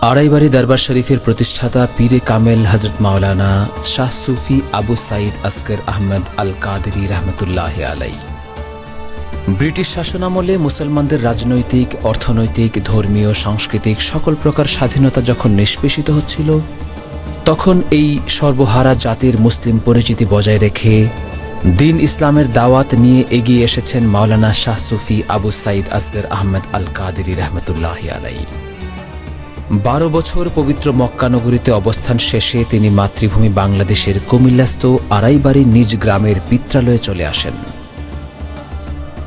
আড়াইবাড়ি দরবার শরীফের প্রতিষ্ঠাতা পীরে কামেল হজরত মাওলানা শাহ সুফি আবু সাইদ আসগর আহমদ আল কাদেরি রহমতুল্লাহ আলাই ব্রিটিশ শাসনামলে মুসলমানদের রাজনৈতিক, অর্থনৈতিক, ধর্মীয়, সাংস্কৃতিক সকল প্রকার স্বাধীনতা যখন নিষ্পেষিত হচ্ছিল, তখন এই সর্বহারা জাতির মুসলিম পরিচিতি বজায় রেখে দিন ইসলামের দাওয়াত নিয়ে এগিয়ে এসেছেন মাওলানা শাহ সুফি আবু সাইদ আসগর আহমেদ আল কাদেরি রহমতুল্লাহ আলাই বারো বছর পবিত্র মক্কা নগরীতে অবস্থান শেষে তিনি মাতৃভূমি বাংলাদেশের কুমিল্লাস্থ আড়াইবাড়ি নিজ গ্রামের পিত্রালয়ে চলে আসেন।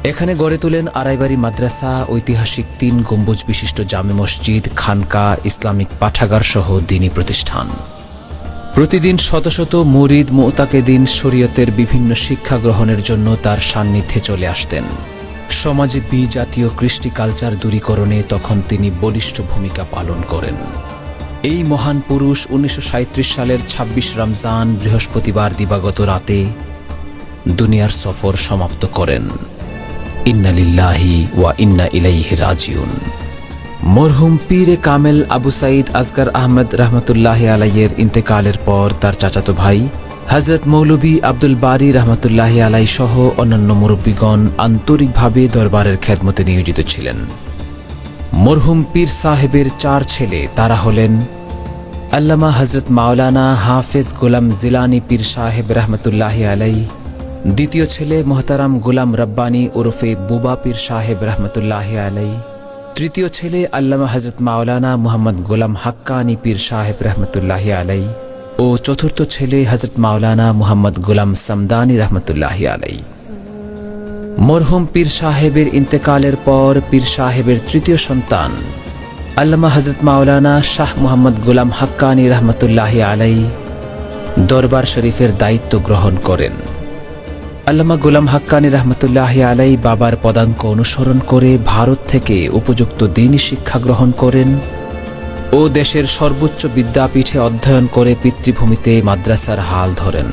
এখানে গড়ে তোলেন আড়াইবাড়ি মাদ্রাসা, ঐতিহাসিক তিন গম্বুজ বিশিষ্ট জামে মসজিদ, খানকা, ইসলামিক পাঠাগার সহ দিনী প্রতিষ্ঠান। প্রতিদিন শত শত মুরিদ মোতাকে দিন শরীয়তের বিভিন্ন শিক্ষা গ্রহণের জন্য তার সান্নিধ্যে চলে আসতেন। সমাজে বিজাতীয় কৃষ্টি কালচার দূরীকরণে তখন তিনি বলিষ্ঠ ভূমিকা পালন করেন। এই মহান পুরুষ উনিশশো সাঁইত্রিশ সালের ২৬ রমজান বৃহস্পতিবার দিবাগত রাতে দুনিয়ার সফর সমাপ্ত করেন। ইন্নালিল্লাহি ওয়া ইন্না ইলাইহি রাজিউন। মরহুম পীরে কামেল আবু সাইদ আসগার আহমদ রহমতুল্লাহ আলাইয়ের ইন্তেকালের পর তার চাচাতো ভাই হজরত মৌলবী আব্দুল বারি রহমতুল্লাহ আলাই সহ অন্যান্য মুরব্বীগণ আন্তরিকভাবে দরবারের খেদমতে নিয়োজিত ছিলেন। মরহুম পীর সাহেবের চার ছেলে, তারা হলেন আল্লামা হজরত মাওলানা হাফেজ গোলাম জিলানি পীর সাহেব রহমতুল্লাহ আলাই দ্বিতীয় ছেলে মোহতারাম গোলাম রব্বানী ওরফে বুবা পীর সাহেব রহমতুল্লাহ আলাই তৃতীয় ছেলে আল্লামা হজরত মাওলানা মুহাম্মদ গোলাম হাক্কানি পীর সাহেব রহমতুল্লাহ আলাই ও চতুর্থ ছেলে হজরত মাওলানা মুহাম্মদ গুলাম সামদানি রহমতুল্লাহ আলাই মরহুম পীর সাহেবের ইন্তেকালের পর পীর সাহেবের তৃতীয় সন্তান আল্লামা হজরত মাওলানা শাহ মুহাম্মদ গুলাম হাক্কানি রহমতুল্লাহ আলাই দরবার শরীফের দায়িত্ব গ্রহণ করেন। আল্লামা গুলাম হাক্কানি রহমতুল্লাহ আলাই বাবার পদাঙ্ক অনুসরণ করে ভারত থেকে উপযুক্ত দিনই শিক্ষা গ্রহণ করেন। ও দেশের সর্বোচ্চ বিদ্যাপীঠে অধ্যয়ন করে পিতৃভূমিতে মাদ্রাসার হাল ধরেন।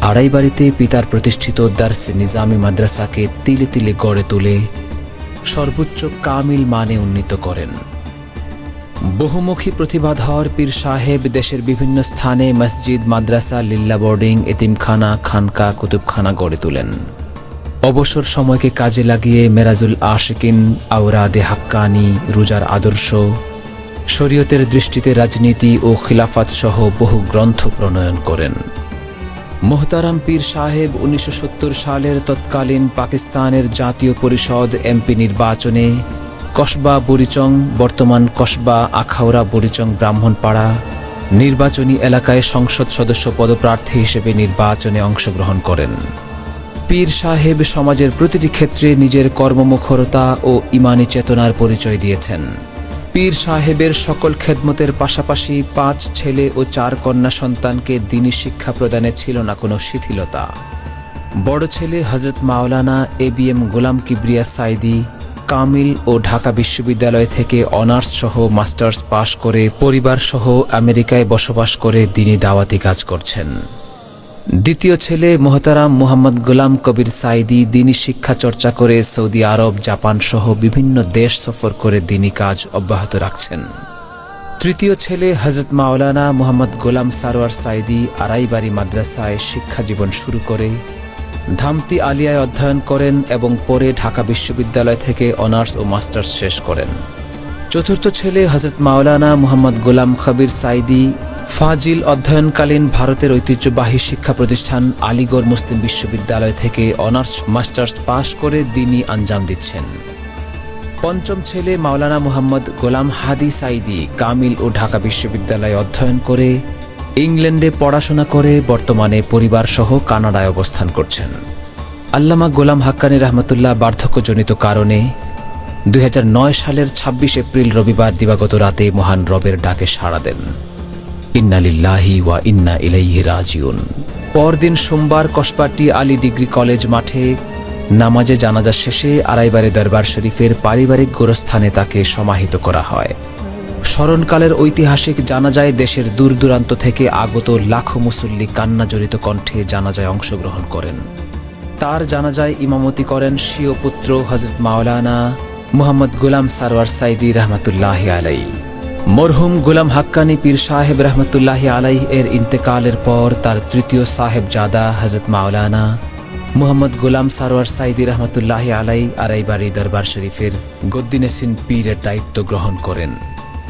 আড়াইবাড়িতে পিতার প্রতিষ্ঠিত দার্স নিজামি মাদ্রাসাকে তিলে তিলে গড়ে তুলে সর্বোচ্চ কামিল মানে উন্নীত করেন। বহুমুখী প্রতিভাধর পীর সাহেব দেশের বিভিন্ন স্থানে মসজিদ, মাদ্রাসা, লিল্লা বোর্ডিং, এতিমখানা, খানকা, কুতুবখানা গড়ে তোলেন। অবসর সময়কে কাজে লাগিয়ে মেরাজুল আশিকিন, আওরাদে হাক্কানি, রোজার আদর্শ শরীয়তের দৃষ্টিতে রাজনীতি ও খিলাফাত সহ বহু গ্রন্থ প্রণয়ন করেন। মোহতারাম পীর সাহেব উনিশশো সত্তর সালের তৎকালীন পাকিস্তানের জাতীয় পরিষদ এমপি নির্বাচনে কসবা বুড়িচং, বর্তমান কসবা আখাউড়া বুড়িচং ব্রাহ্মণপাড়া নির্বাচনী এলাকায় সংসদ সদস্য পদপ্রার্থী হিসেবে নির্বাচনে অংশগ্রহণ করেন। পীর সাহেব সমাজের প্রতিটি ক্ষেত্রে নিজের কর্মমুখরতা ও ইমানি চেতনার পরিচয় দিয়েছেন। পীর সাহেবের সকল খেদমতের পাশাপাশি পাঁচ ছেলে ও চার কন্যা সন্তানকে দিনী শিক্ষা প্রদানে ছিল না কোনো শিথিলতা। বড় ছেলে হজরত মাওলানা A B M Golam Kibria Saidi Kamil ও ঢাকা বিশ্ববিদ্যালয় থেকে অনার্স সহ মাস্টার্স পাশ করে পরিবার সহ আমেরিকায় বসবাস করে দিনী দাওয়াতি কাজ করছেন। দ্বিতীয় ছেলে মোহতারাম মোহাম্মদ গোলাম কবির সাইদি দিনী শিক্ষা চর্চা করে সৌদি আরব, জাপান সহ বিভিন্ন দেশ সফর করে দিনী কাজ অব্যাহত রাখছেন। তৃতীয় ছেলে হজরত মাওলানা মোহাম্মদ গোলাম সারোয়ার সাইদি আড়াইবাড়ি মাদ্রাসায় শিক্ষা জীবন শুরু করে ধামতি আলিয়ায় অধ্যয়ন করেন এবং পরে ঢাকা বিশ্ববিদ্যালয় থেকে অনার্স ও মাস্টার্স শেষ করেন। চতুর্থ ছেলে হজরত মাওলানা মোহাম্মদ গোলাম খবির সাইদি ফাজিল অধ্যয়নকালীন ভারতের ঐতিহ্যবাহী শিক্ষা প্রতিষ্ঠান আলিগড় মুসলিম বিশ্ববিদ্যালয় থেকে অনার্স মাস্টার্স পাশ করে দিনই আঞ্জাম দিচ্ছেন। পঞ্চম ছেলে মাওলানা মুহাম্মদ গোলাম হাদি সাইদি কামিল ও ঢাকা বিশ্ববিদ্যালয়ে অধ্যয়ন করে ইংল্যান্ডে পড়াশোনা করে বর্তমানে পরিবারসহ কানাডায় অবস্থান করছেন। আল্লামা গোলাম হাক্কানি রহমতুল্লাহ বার্ধক্যজনিত কারণে দুই হাজার নয় সালের ২৬ এপ্রিল রবিবার দিবাগত রাতে মহান রবের ডাকে সাড়া দেন। ইন্নালিল্লাহি ওয়া ইন্না ইলাইহি রাজিউন। পরদিন সোমবার কসবাটি আলী ডিগ্রি কলেজ মাঠে নামাজে জানাজা শেষে আড়াইবারে দরবার শরীফের পারিবারিক গোরস্থানে তাকে সমাহিত করা হয়। স্মরণকালের ঐতিহাসিক জানাজায় দেশের দূর দূরান্ত থেকে আগত লাখো মুসল্লি কান্না জড়িত কণ্ঠে জানাজায় অংশগ্রহণ করেন। তার জানাজায় ইমামতি করেন স্বীয় পুত্র হজরত মাওলানা মুহাম্মদ গোলাম সারওয়ার সাইদি রহমতুল্লাহ আলাই মরহুম গুলাম হাক্কানি পীর সাহেব রহমতুল্লাহ আলাইহ এর ইন্তেকালের পর তার তৃতীয় সাহেব জাদা হজরত মাওলানা মুহাম্মদ গোলাম সারোয়ার সাইদি রহমতুল্লাহ আলাই আড়াইবাড়ি দরবার শরীফের গদ্দিনেসিন পীরের দায়িত্ব গ্রহণ করেন।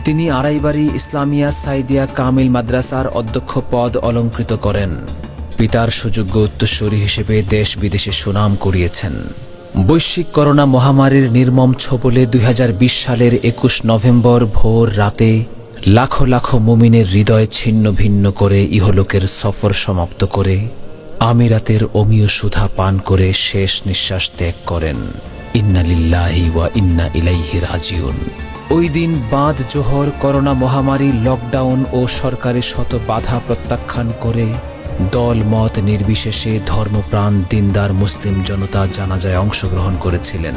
তিনি আড়াইবাড়ি ইসলামিয়া সাইদিয়া কামিল মাদ্রাসার অধ্যক্ষ পদ অলঙ্কৃত করেন। পিতার সুযোগ্য উত্তরসূরি হিসেবে দেশ বিদেশে সুনাম কুড়িয়েছেন। বৈশ্বিক করোনা মহামারীর নির্মম ছবলে দুই হাজার বিশ সালের একুশ নভেম্বর ভোর রাতে লাখো লাখো মুমিনের হৃদয় ছিন্ন ভিন্ন করে ইহলোকের সফর সমাপ্ত করে আমিরাতের অমীয় সুধা পান করে শেষ নিঃশ্বাস ত্যাগ করেন। ইন্না লিল্লাহি ওয়া ইন্না ইলাইহি রাজিউন। ওই দিন বাঁধ জোহর করোনা মহামারী লকডাউন ও সরকারি শত বাধা প্রত্যাখ্যান করে দল মত নির্বিশেষে ধর্মপ্রাণ দিনদার মুসলিম জনতা জানাজায় অংশগ্রহণ করেছিলেন।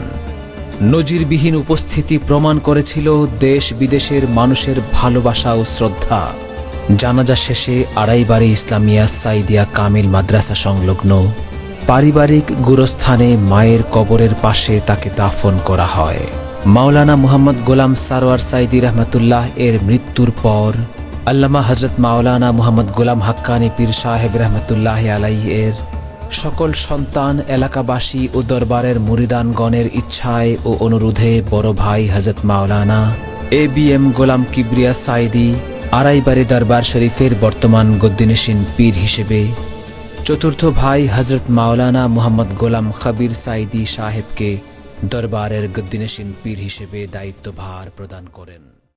নজিরবিহীন উপস্থিতি প্রমাণ করেছিল দেশ বিদেশের মানুষের ভালোবাসা ও শ্রদ্ধা। জানাজা শেষে আড়াইবাড়ি ইসলামিয়া সাইদিয়া কামিল মাদ্রাসা সংলগ্ন পারিবারিক গুরস্থানে মায়ের কবরের পাশে তাকে দাফন করা হয়। মাওলানা মুহাম্মদ গোলাম সারোয়ার সাইদি রহমতুল্লাহ এর মৃত্যুর পর আল্লামা হজরত মাওলানা মোহাম্মদ গোলাম হাক্কানি পীর সাহেব রহমতুল্লাহ আলাই এর সকল সন্তান, এলাকাবাসী ও দরবারের মুরিদানগণের ইচ্ছায় ও অনুরোধে বড় ভাই হজরত মাওলানা A B M Golam Kibria Saidi, আড়াইবাড়ি দরবার শরীফের বর্তমান গদ্দিনেশিন পীর হিসেবে চতুর্থ ভাই হজরত মাওলানা মোহাম্মদ গোলাম খবির সাইদি সাহেবকে দরবারের গদ্দিনেশিন পীর হিসেবে দায়িত্বভার প্রদান করেন।